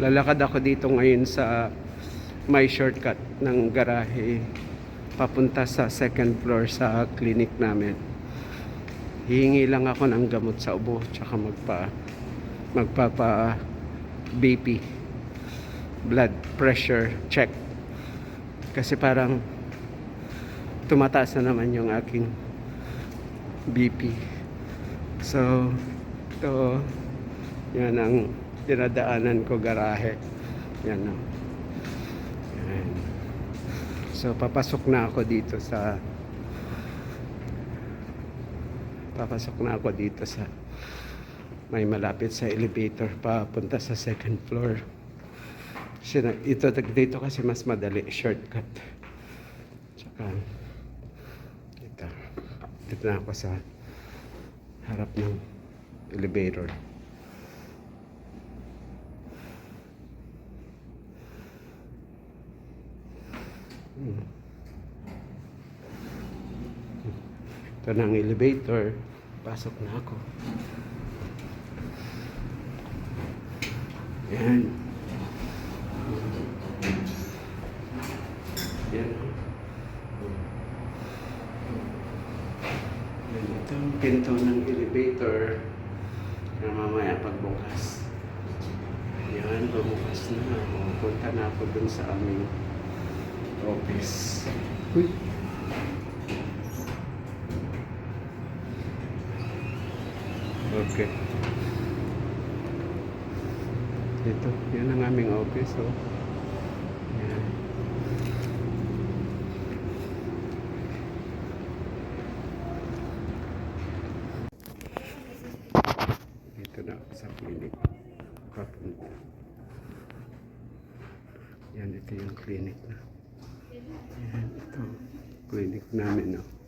Lalakad ako dito ngayon sa may shortcut ng garahe papunta sa second floor sa clinic namin. Hihingi lang ako ng gamot sa ubo tsaka magpa magpapa BP blood pressure check kasi parang tumataas na naman yung aking BP so ito yan ang dinadaanan ko garahe. Yan o yan. so papasok na ako dito sa papasok na ako dito sa may malapit sa elevator papunta sa second floor. Kasi na- ito dito kasi mas madali shortcut. Tsaka ito. Dito na ako sa harap ng elevator ito na ang elevator. Pasok na ako. Yan yan yan ito ang pinto ng elevator. Na mamaya pagbukas. Yan bumukas na. Punta na ako dun sa aming office Uy. Okay. Ito, yan ang aming office, oh. Yan. Dito na ako sa clinic. Papunta. Yan, ito yung clinic na. Yan, ito. Clinic namin, oh.